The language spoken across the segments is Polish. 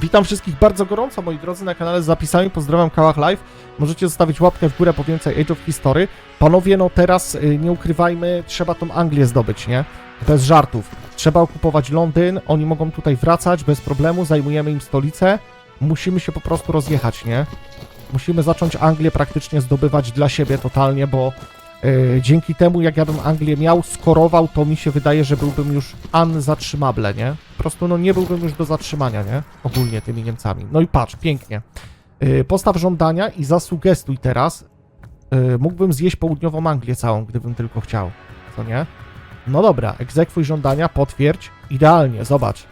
Witam wszystkich bardzo gorąco, moi drodzy, na kanale z zapisami. Pozdrawiam Kałach Live. Możecie zostawić łapkę w górę po więcej Age of History. Panowie, no teraz y, nie ukrywajmy, trzeba tą Anglię zdobyć, nie? Bez żartów. Trzeba okupować Londyn, oni mogą tutaj wracać bez problemu, zajmujemy im stolicę. Musimy się po prostu rozjechać, nie? Musimy zacząć Anglię praktycznie zdobywać dla siebie totalnie, bo dzięki temu, jak ja bym Anglię miał, skorował, to mi się wydaje, że byłbym już unzatrzymable, nie? Po prostu, no nie byłbym już do zatrzymania, nie? Ogólnie tymi Niemcami. No i patrz, pięknie. Y, postaw żądania i zasugestuj teraz. Y, mógłbym zjeść południową Anglię całą, gdybym tylko chciał. Co nie? No dobra, egzekwuj żądania, potwierdź. Idealnie, zobacz.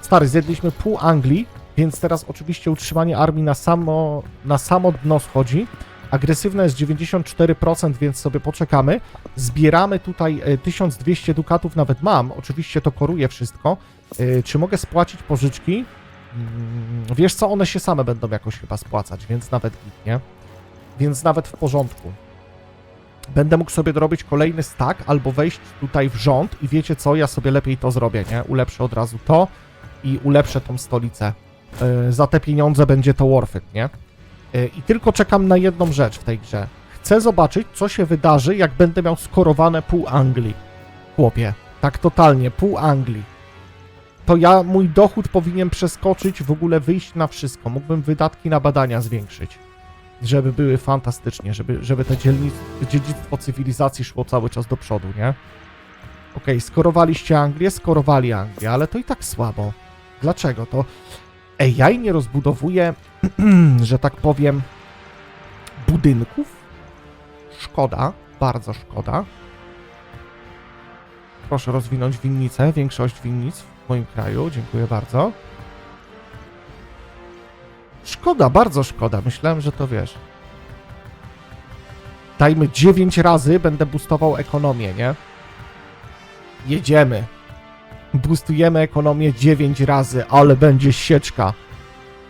Stary, zjedliśmy pół Anglii, więc teraz oczywiście utrzymanie armii na samo, na samo dno schodzi. Agresywna jest 94%, więc sobie poczekamy. Zbieramy tutaj e, 1200 dukatów, nawet mam. Oczywiście to koruje wszystko. E, Czy mogę spłacić pożyczki? Mm, Wiesz co, one się same będą jakoś chyba spłacać, więc nawet nie? Więc nawet w porządku. Będę mógł sobie dorobić kolejny stack albo wejść tutaj w rząd i wiecie co, ja sobie lepiej to zrobię, nie? Ulepszę od razu to i ulepszę tą stolicę. E, Za te pieniądze będzie to worth it, nie? E, I tylko czekam na jedną rzecz w tej grze. Chcę zobaczyć, co się wydarzy, jak będę miał skorowane pół Anglii. Chłopie, tak totalnie, pół Anglii. To ja, mój dochód powinien przeskoczyć, w ogóle wyjść na wszystko. Mógłbym wydatki na badania zwiększyć. Żeby były fantastycznie, żeby, żeby dzielnic, dziedzictwo cywilizacji szło cały czas do przodu, nie? Okej, skorowaliście Anglię, skorowali Anglię, ale to i tak słabo. Dlaczego? To AI nie rozbudowuje, że tak powiem, budynków? Szkoda, bardzo szkoda. Proszę rozwinąć winnicę, większość winnic w moim kraju, dziękuję bardzo. Szkoda, bardzo szkoda, myślałem, że to wiesz. Dajmy 9 razy, będę boostował ekonomię, nie? Jedziemy. Boostujemy ekonomię 9 razy, ale będzie sieczka.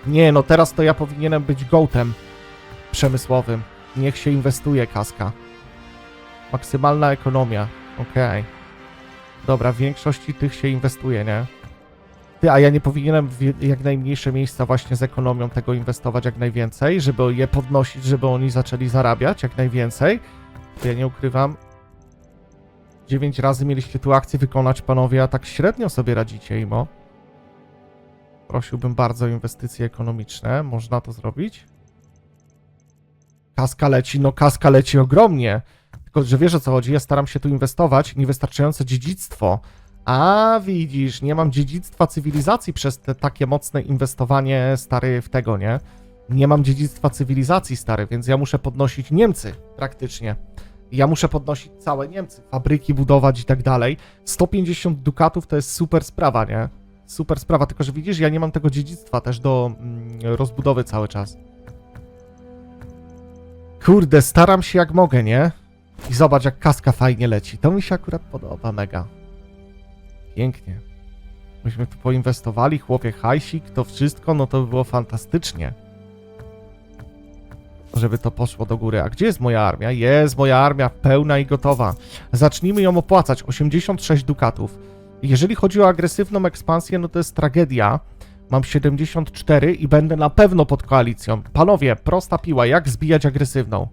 Nie, no teraz to ja powinienem być gołtem przemysłowym. Niech się inwestuje kaska. Maksymalna ekonomia. Okej. Dobra, w większości tych się inwestuje, nie? Ty, a ja nie powinienem w jak najmniejsze miejsca właśnie z ekonomią tego inwestować jak najwięcej, żeby je podnosić, żeby oni zaczęli zarabiać jak najwięcej. Ja nie ukrywam. 9 razy mieliście tu akcję wykonać, panowie, a tak średnio sobie radzicie, Imo. Prosiłbym bardzo o inwestycje ekonomiczne. Można to zrobić? Kaska leci, no kaska leci ogromnie. Tylko, że wiesz o co chodzi, ja staram się tu inwestować, niewystarczające dziedzictwo. A widzisz, nie mam dziedzictwa cywilizacji przez te takie mocne inwestowanie, stary, w tego, nie? Nie mam dziedzictwa cywilizacji, stary, więc ja muszę podnosić Niemcy, praktycznie. Ja muszę podnosić całe Niemcy, fabryki budować i tak dalej. 150 dukatów to jest super sprawa, nie? Super sprawa, tylko że widzisz, ja nie mam tego dziedzictwa też do mm, rozbudowy cały czas. Kurde, staram się jak mogę, nie? I zobacz, jak kaska fajnie leci. To mi się akurat podoba mega. Pięknie. Myśmy tu poinwestowali, chłopie, hajsik, to wszystko, no to by było fantastycznie. Żeby to poszło do góry. A gdzie jest moja armia? Jest moja armia pełna i gotowa. Zacznijmy ją opłacać. 86 dukatów. Jeżeli chodzi o agresywną ekspansję, no to jest tragedia. Mam 74 i będę na pewno pod koalicją. Panowie, prosta piła, jak zbijać agresywną?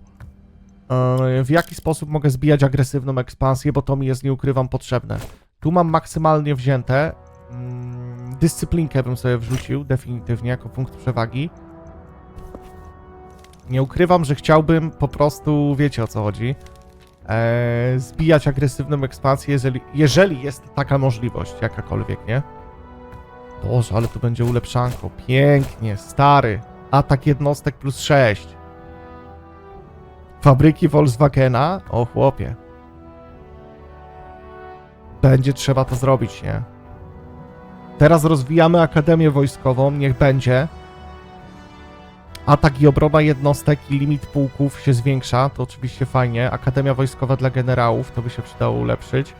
Yy, w jaki sposób mogę zbijać agresywną ekspansję, bo to mi jest, nie ukrywam, potrzebne. Tu mam maksymalnie wzięte. Mm, Dyscyplinkę bym sobie wrzucił definitywnie jako punkt przewagi. Nie ukrywam, że chciałbym po prostu, wiecie o co chodzi, e, zbijać agresywną ekspansję, jeżeli, jeżeli jest taka możliwość, jakakolwiek, nie? Boże, ale tu będzie ulepszanko. Pięknie, stary. Atak jednostek plus 6. Fabryki Volkswagena? O chłopie. Będzie trzeba to zrobić, nie? Teraz rozwijamy Akademię Wojskową, niech będzie. Atak i obrona jednostek i limit pułków się zwiększa, to oczywiście fajnie. Akademia Wojskowa dla generałów, to by się przydało ulepszyć.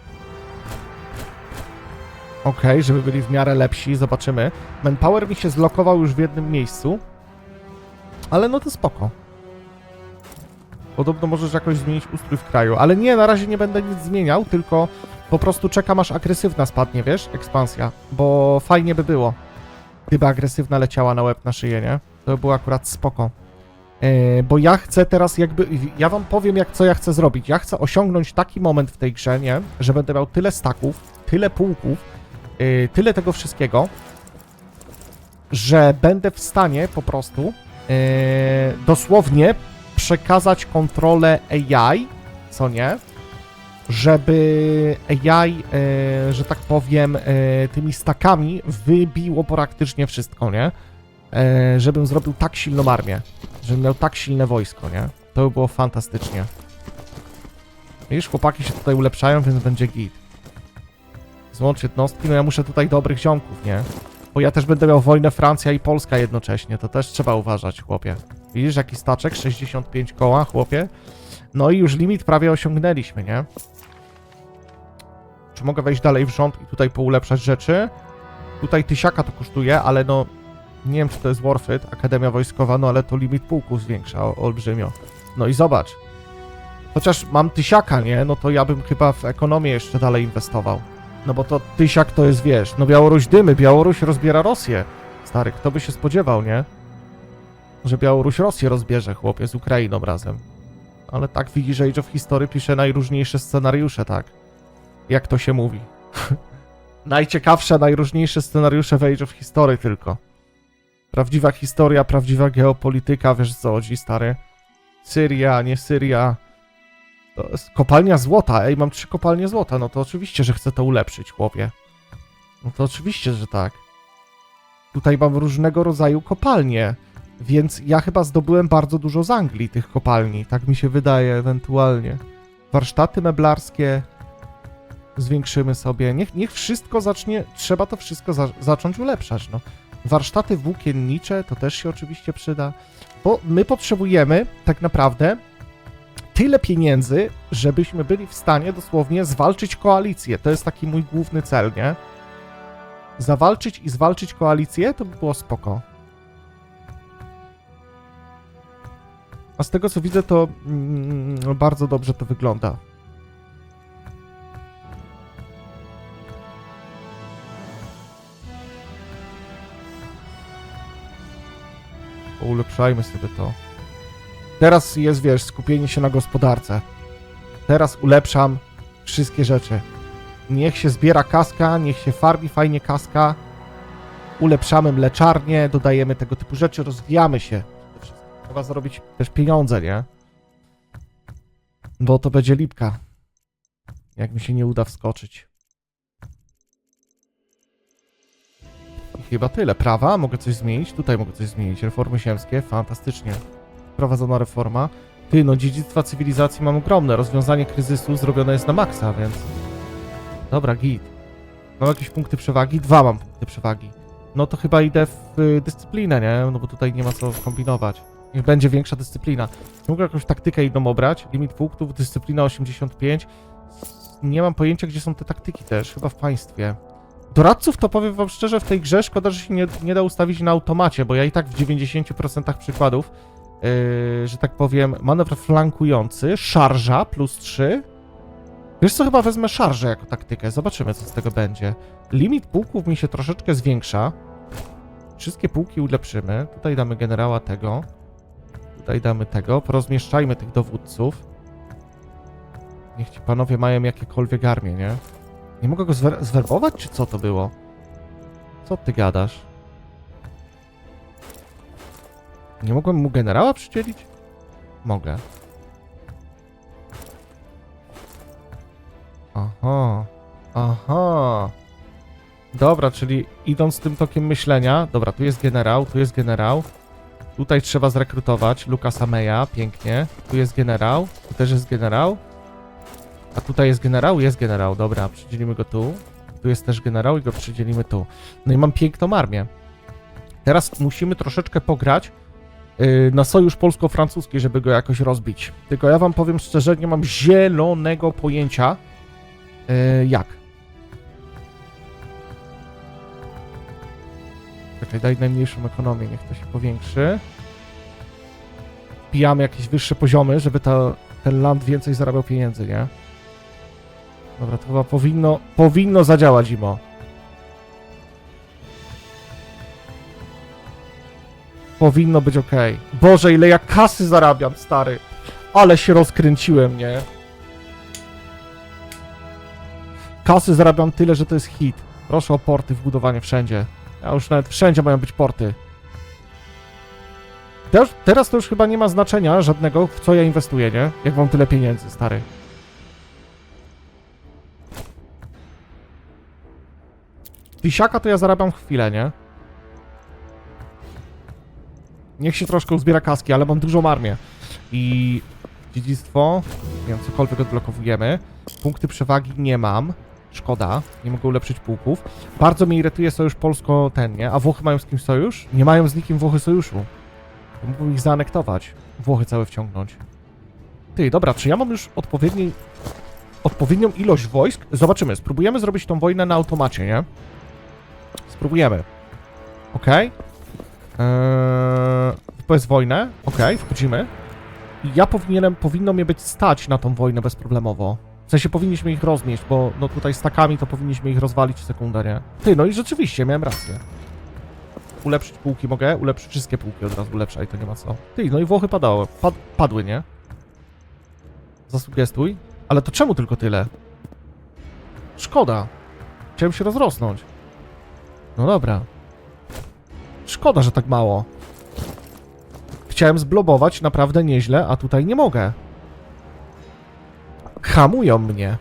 Okej, żeby byli w miarę lepsi, zobaczymy. Manpower mi się zlokował już w jednym miejscu. Ale no to spoko. Podobno możesz jakoś zmienić ustrój w kraju, ale nie, na razie nie będę nic zmieniał, tylko po prostu czekam aż agresywna spadnie, wiesz, ekspansja, bo fajnie by było. gdyby agresywna leciała na łeb na szyję, nie? To by było akurat spoko. E, bo ja chcę teraz jakby, ja wam powiem jak co ja chcę zrobić. Ja chcę osiągnąć taki moment w tej grze, nie? Że będę miał tyle staków, tyle pułków, e, tyle tego wszystkiego, że będę w stanie po prostu e, dosłownie przekazać kontrolę AI, co nie? Żeby AI, e, że tak powiem, e, tymi stakami wybiło praktycznie wszystko, nie? E, żebym zrobił tak silną armię, żebym miał tak silne wojsko, nie? To by było fantastycznie. Widzisz, chłopaki się tutaj ulepszają, więc będzie git. Złącz jednostki, no ja muszę tutaj dobrych ziomków, nie? Bo ja też będę miał wojnę Francja i Polska jednocześnie, to też trzeba uważać, chłopie. Widzisz, jaki staczek? 65 koła, chłopie. No i już limit prawie osiągnęliśmy, nie? Czy mogę wejść dalej w rząd i tutaj poulepszać rzeczy? Tutaj tysiaka to kosztuje, ale no... Nie wiem, czy to jest worth it, Akademia Wojskowa, no ale to limit pułku zwiększa olbrzymio. No i zobacz. Chociaż mam tysiaka, nie? No to ja bym chyba w ekonomię jeszcze dalej inwestował. No bo to tysiak to jest, wiesz, no Białoruś dymy, Białoruś rozbiera Rosję. Stary, kto by się spodziewał, nie? Że Białoruś Rosję rozbierze, chłopie, z Ukrainą razem. Ale tak widzisz, Age of History pisze najróżniejsze scenariusze, tak? Jak to się mówi. Najciekawsze, najróżniejsze scenariusze w Age of History tylko. Prawdziwa historia, prawdziwa geopolityka, wiesz co chodzi, stary. Syria, nie Syria. Kopalnia złota, ej, mam trzy kopalnie złota, no to oczywiście, że chcę to ulepszyć, chłopie. No to oczywiście, że tak. Tutaj mam różnego rodzaju kopalnie, więc ja chyba zdobyłem bardzo dużo z Anglii tych kopalni, tak mi się wydaje ewentualnie. Warsztaty meblarskie zwiększymy sobie. Niech, niech wszystko zacznie, trzeba to wszystko za, zacząć ulepszać, no. Warsztaty włókiennicze to też się oczywiście przyda, bo my potrzebujemy tak naprawdę tyle pieniędzy, żebyśmy byli w stanie dosłownie zwalczyć koalicję. To jest taki mój główny cel, nie? Zawalczyć i zwalczyć koalicję to by było spoko. A z tego co widzę, to mm, bardzo dobrze to wygląda. Ulepszajmy sobie to. Teraz jest, wiesz, skupienie się na gospodarce. Teraz ulepszam wszystkie rzeczy. Niech się zbiera kaska, niech się farbi fajnie kaska. Ulepszamy mleczarnię, dodajemy tego typu rzeczy, rozwijamy się. Trzeba zarobić też pieniądze, nie? Bo to będzie lipka. Jak mi się nie uda wskoczyć. Chyba tyle. Prawa, mogę coś zmienić. Tutaj mogę coś zmienić. Reformy siemskie, fantastycznie. Wprowadzona reforma. Ty, no dziedzictwa cywilizacji mam ogromne. Rozwiązanie kryzysu zrobione jest na maksa, więc... Dobra, git. Mam jakieś punkty przewagi? Dwa mam punkty przewagi. No to chyba idę w y, dyscyplinę, nie? No bo tutaj nie ma co kombinować. Niech będzie większa dyscyplina. Mogę jakąś taktykę inną obrać. Limit punktów, dyscyplina 85. Nie mam pojęcia, gdzie są te taktyki też. Chyba w państwie. Doradców to powiem wam szczerze, w tej grze szkoda, że się nie, nie da ustawić na automacie, bo ja i tak w 90% przykładów, yy, że tak powiem, manewr flankujący, szarża plus 3. Wiesz co, chyba wezmę szarżę jako taktykę, zobaczymy co z tego będzie. Limit pułków mi się troszeczkę zwiększa. Wszystkie pułki ulepszymy. Tutaj damy generała tego. Tutaj damy tego. Porozmieszczajmy tych dowódców. Niech ci panowie mają jakiekolwiek armię, nie? Nie mogę go zwer- zwerbować, czy co to było? Co ty gadasz? Nie mogłem mu generała przydzielić? Mogę. Aha. Aha. Dobra, czyli idąc tym tokiem myślenia... Dobra, tu jest generał, tu jest generał. Tutaj trzeba zrekrutować Lukasa Meya, pięknie. Tu jest generał, tu też jest generał. A tutaj jest generał? Jest generał, dobra, przydzielimy go tu. Tu jest też generał i go przydzielimy tu. No i mam piękną armię. Teraz musimy troszeczkę pograć yy, na sojusz polsko-francuski, żeby go jakoś rozbić. Tylko ja wam powiem szczerze, nie mam zielonego pojęcia yy, jak. Czekaj, daj najmniejszą ekonomię, niech to się powiększy. Wbijamy jakieś wyższe poziomy, żeby ta, ten land więcej zarabiał pieniędzy, nie? Dobra, to chyba powinno, powinno zadziałać, Imo. Powinno być ok. Boże, ile ja kasy zarabiam, stary. Ale się rozkręciłem, nie? Kasy zarabiam tyle, że to jest hit. Proszę o porty wbudowanie wszędzie. Ja już nawet wszędzie mają być porty. Teraz to już chyba nie ma znaczenia żadnego, w co ja inwestuję, nie? Jak mam tyle pieniędzy, stary. Tysiaka to ja zarabiam chwilę, nie? Niech się troszkę uzbiera kaski, ale mam dużą armię. I dziedzictwo, nie wiem, cokolwiek odblokowujemy. Punkty przewagi nie mam. Szkoda, nie mogę ulepszyć pułków. Bardzo mnie irytuje sojusz polsko ten, nie? A Włochy mają z kimś sojusz? Nie mają z nikim Włochy sojuszu. Mógłbym ich zaanektować. Włochy całe wciągnąć. Ty, dobra, czy ja mam już odpowiedni, odpowiednią ilość wojsk? Zobaczymy, spróbujemy zrobić tą wojnę na automacie, nie? Spróbujemy. Okej. Eee, bez wojnę. Okej, wchodzimy. I ja powinienem, powinno mnie być stać na tą wojnę bezproblemowo. W sensie powinniśmy ich roznieść, bo no tutaj z takami to powinniśmy ich rozwalić w sekundę? Ty, no i rzeczywiście, miałem rację. Ulepszyć pułki mogę? Ulepszyć wszystkie pułki od razu ulepszaj, to nie ma co. Ty, no i Włochy padały. Pad padły, nie? Zasugestuj. Ale to czemu tylko tyle? Szkoda. Chciałem się rozrosnąć. No dobra. Szkoda, że tak mało. Chciałem zblobować naprawdę nieźle, a tutaj nie mogę. Hamują mnie.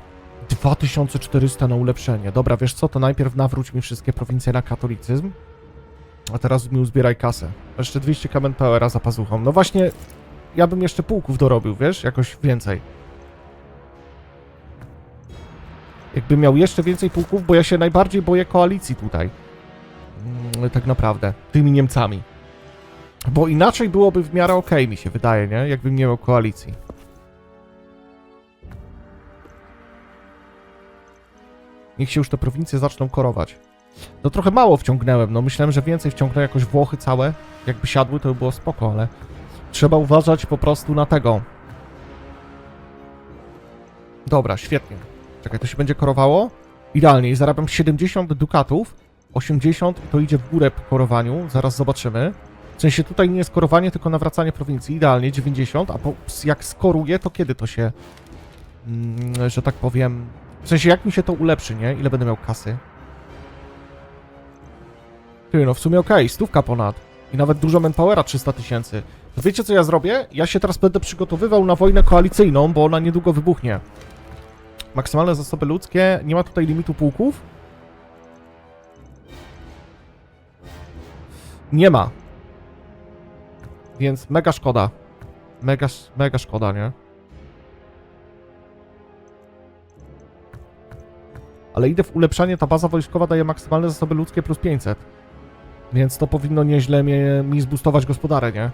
2400 na ulepszenie. Dobra, wiesz co, to najpierw nawróć mi wszystkie prowincje na katolicyzm. A teraz mi uzbieraj kasę. Jeszcze 200 kamen powera za pazuchą. No właśnie, ja bym jeszcze pułków dorobił, wiesz? Jakoś więcej. Jakbym miał jeszcze więcej pułków, bo ja się najbardziej boję koalicji tutaj. Mm, tak naprawdę. Tymi Niemcami. Bo inaczej byłoby w miarę okej, mi się wydaje, nie? Jakbym nie miał koalicji. Niech się już te prowincje zaczną korować. No trochę mało wciągnąłem, no myślałem, że więcej wciągnę jakoś Włochy całe. Jakby siadły, to by było spoko, ale trzeba uważać po prostu na tego. Dobra, świetnie. Czekaj, to się będzie korowało? Idealnie, i zarabiam 70 dukatów, 80 to idzie w górę po korowaniu, zaraz zobaczymy. W sensie tutaj nie jest korowanie, tylko nawracanie prowincji. Idealnie 90, a po, jak skoruję, to kiedy to się, mm, że tak powiem... W sensie jak mi się to ulepszy, nie? Ile będę miał kasy? Ty, no w sumie okej, stówka ponad. I nawet dużo manpowera 300 tysięcy. Wiecie co ja zrobię? Ja się teraz będę przygotowywał na wojnę koalicyjną, bo ona niedługo wybuchnie. Maksymalne zasoby ludzkie, nie ma tutaj limitu pułków? Nie ma. Więc mega szkoda. Mega, mega szkoda, nie? Ale idę w ulepszanie, ta baza wojskowa daje maksymalne zasoby ludzkie plus 500. Więc to powinno nieźle mnie, mi zboostować gospodarę, nie?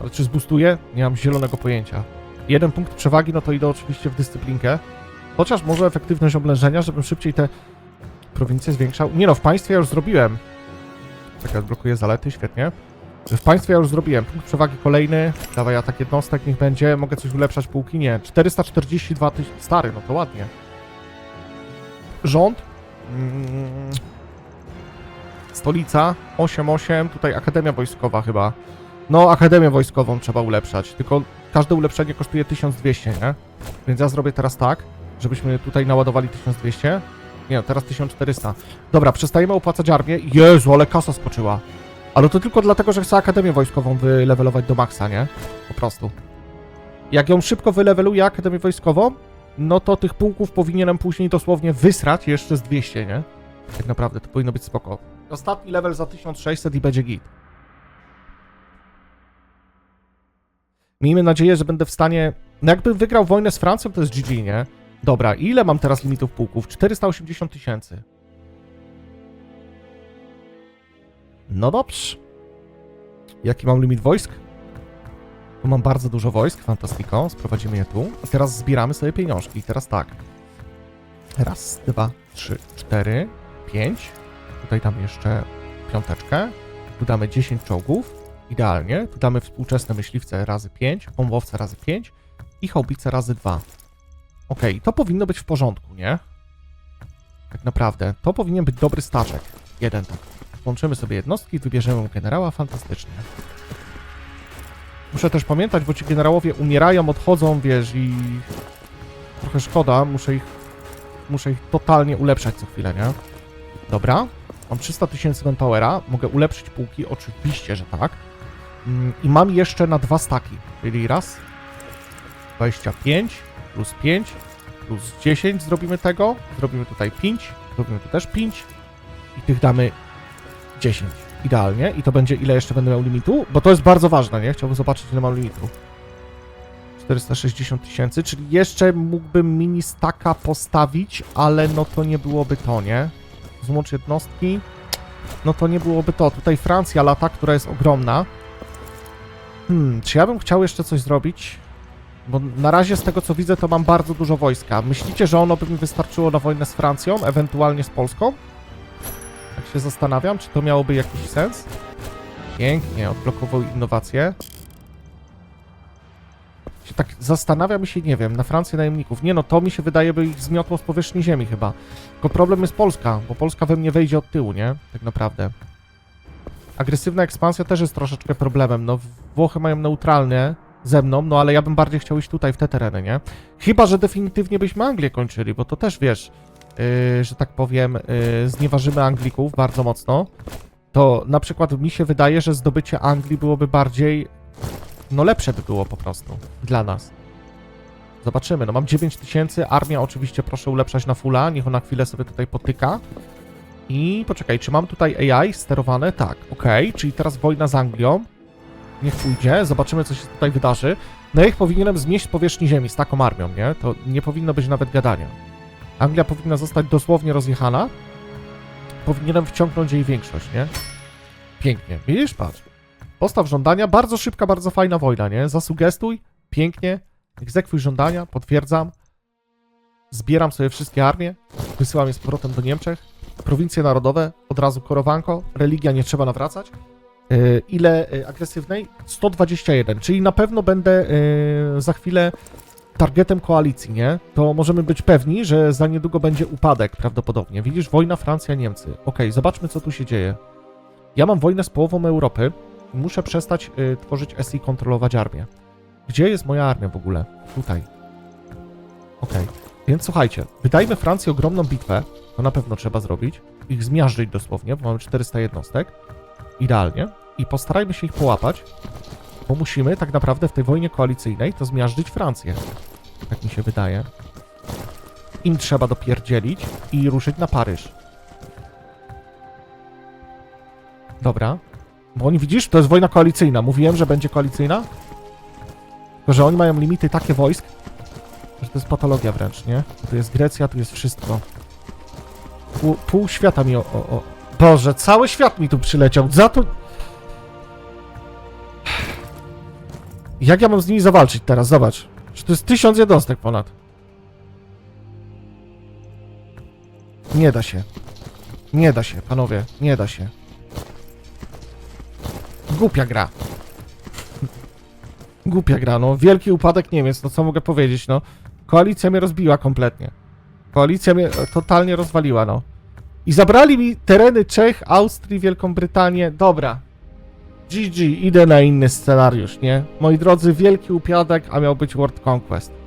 Ale czy zboostuje? Nie mam zielonego pojęcia. Jeden punkt przewagi, no to idę oczywiście w dyscyplinkę. Chociaż może efektywność oblężenia, żebym szybciej te prowincje zwiększał. Nie no, w państwie ja już zrobiłem. Czekaj, odblokuję zalety, świetnie. W państwie ja już zrobiłem. Punkt przewagi kolejny. Dawaj atak jednostek, niech będzie. Mogę coś ulepszać półki? Nie. 442 tysięcy. Stary, no to ładnie. Rząd. Mm. Stolica. 8-8. Tutaj Akademia Wojskowa chyba. No, Akademię Wojskową trzeba ulepszać. Tylko każde ulepszenie kosztuje 1200, nie? Więc ja zrobię teraz tak, żebyśmy tutaj naładowali 1200. Nie, teraz 1400. Dobra, przestajemy opłacać armię. Jezu, ale kasa skoczyła. Ale to tylko dlatego, że chcę Akademię Wojskową wylewelować do maksa, nie? Po prostu. Jak ją szybko wyleweluję Akademię Wojskową, no to tych pułków powinienem później dosłownie wysrać jeszcze z 200, nie? Tak naprawdę, to powinno być spoko. Ostatni level za 1600 i będzie git. Miejmy nadzieję, że będę w stanie... No jakbym wygrał wojnę z Francją, to jest GG, nie? Dobra, ile mam teraz limitów pułków? 480 tysięcy. No dobrze. Jaki mam limit wojsk? Tu mam bardzo dużo wojsk, fantastico. Sprowadzimy je tu. I teraz zbieramy sobie pieniążki. I teraz tak. Raz, dwa, trzy, cztery, pięć. Tutaj damy jeszcze piąteczkę. Tu damy 10 czołgów. Idealnie. Tu damy współczesne myśliwce razy 5, bombowce razy 5 i haubice razy 2. Okej, to powinno być w porządku, nie? Tak naprawdę. To powinien być dobry staczek. Jeden tak. Włączymy sobie jednostki, wybierzemy generała, fantastycznie. Muszę też pamiętać, bo ci generałowie umierają, odchodzą, wiesz, i trochę szkoda, muszę ich, muszę ich totalnie ulepszać co chwilę, nie? Dobra, mam 300 tysięcy manpowera, mogę ulepszyć pułki, oczywiście, że tak. Mm, I mam jeszcze na dwa staki, czyli raz, 25, plus 5, plus 10 zrobimy tego, zrobimy tutaj 5, zrobimy tu też 5 i tych damy 10. Idealnie. I to będzie ile jeszcze będę miał limitu? Bo to jest bardzo ważne, nie? Chciałbym zobaczyć ile mam limitu. 460 tysięcy, czyli jeszcze mógłbym mini staka postawić, ale no to nie byłoby to, nie? Złącz jednostki. No to nie byłoby to. Tutaj Francja lata, która jest ogromna. Hmm, czy ja bym chciał jeszcze coś zrobić? Bo na razie z tego co widzę, to mam bardzo dużo wojska. Myślicie, że ono by mi wystarczyło na wojnę z Francją, ewentualnie z Polską? Tak się zastanawiam, czy to miałoby jakiś sens? Pięknie, odblokował innowacje. Tak zastanawiam się, nie wiem, na Francję najemników. Nie no, to mi się wydaje, by ich zmiotło z powierzchni ziemi chyba. Tylko problem jest Polska, bo Polska we mnie wejdzie od tyłu, nie? Tak naprawdę. Agresywna ekspansja też jest troszeczkę problemem. No, Włochy mają neutralne ze mną, no ale ja bym bardziej chciał iść tutaj, w te tereny, nie? Chyba, że definitywnie byśmy Anglię kończyli, bo to też wiesz, yy, że tak powiem, yy, znieważymy Anglików bardzo mocno. To na przykład mi się wydaje, że zdobycie Anglii byłoby bardziej, no lepsze by było po prostu dla nas. Zobaczymy, no mam 9 tysięcy, armia oczywiście proszę ulepszać na fulla, niech ona chwilę sobie tutaj potyka. I poczekaj, czy mam tutaj AI sterowane? Tak, okej, czyli teraz wojna z Anglią. Niech pójdzie, zobaczymy co się tutaj wydarzy. No ich powinienem zmieść z powierzchni ziemi z taką armią, nie? To nie powinno być nawet gadania. Anglia powinna zostać dosłownie rozjechana. Powinienem wciągnąć jej większość, nie? Pięknie, widzisz? Patrz. Postaw żądania, bardzo szybka, bardzo fajna wojna, nie? Zasugestuj, pięknie. Egzekwuj żądania, potwierdzam. Zbieram sobie wszystkie armie, wysyłam je z powrotem do Niemczech. Prowincje narodowe, od razu korowanko, religia nie trzeba nawracać. Yy, ile yy, agresywnej? 121, czyli na pewno będę yy, za chwilę targetem koalicji, nie? To możemy być pewni, że za niedługo będzie upadek prawdopodobnie. Widzisz, wojna Francja-Niemcy. Okej, zobaczmy co tu się dzieje. Ja mam wojnę z połową Europy. Muszę przestać yy, tworzyć SI i kontrolować armię. Gdzie jest moja armia w ogóle? Tutaj. Okej, więc słuchajcie, wydajmy Francji ogromną bitwę. To na pewno trzeba zrobić. Ich zmiażdżyć dosłownie, bo mamy 400 jednostek. Idealnie. I postarajmy się ich połapać, bo musimy tak naprawdę w tej wojnie koalicyjnej to zmiażdżyć Francję. Tak mi się wydaje. Im trzeba dopierdzielić i ruszyć na Paryż. Dobra. Bo oni, widzisz, to jest wojna koalicyjna. Mówiłem, że będzie koalicyjna? Tylko, że oni mają limity takie wojsk, że to jest patologia wręcz, nie? Tu jest Grecja, tu jest wszystko. Pół, pół świata mi o, o, o... Boże, cały świat mi tu przyleciał. Za to... Jak ja mam z nimi zawalczyć teraz? Zobacz. Że to jest tysiąc jednostek ponad. Nie da się. Nie da się, panowie. Nie da się. Głupia gra. Głupia gra, no. Wielki upadek Niemiec, no co mogę powiedzieć, no. Koalicja mnie rozbiła kompletnie. Koalicja mnie e, totalnie rozwaliła, no. I zabrali mi tereny Czech, Austrii, Wielką Brytanię. Dobra. GG, idę na inny scenariusz, nie? Moi drodzy, wielki upadek, a miał być World Conquest.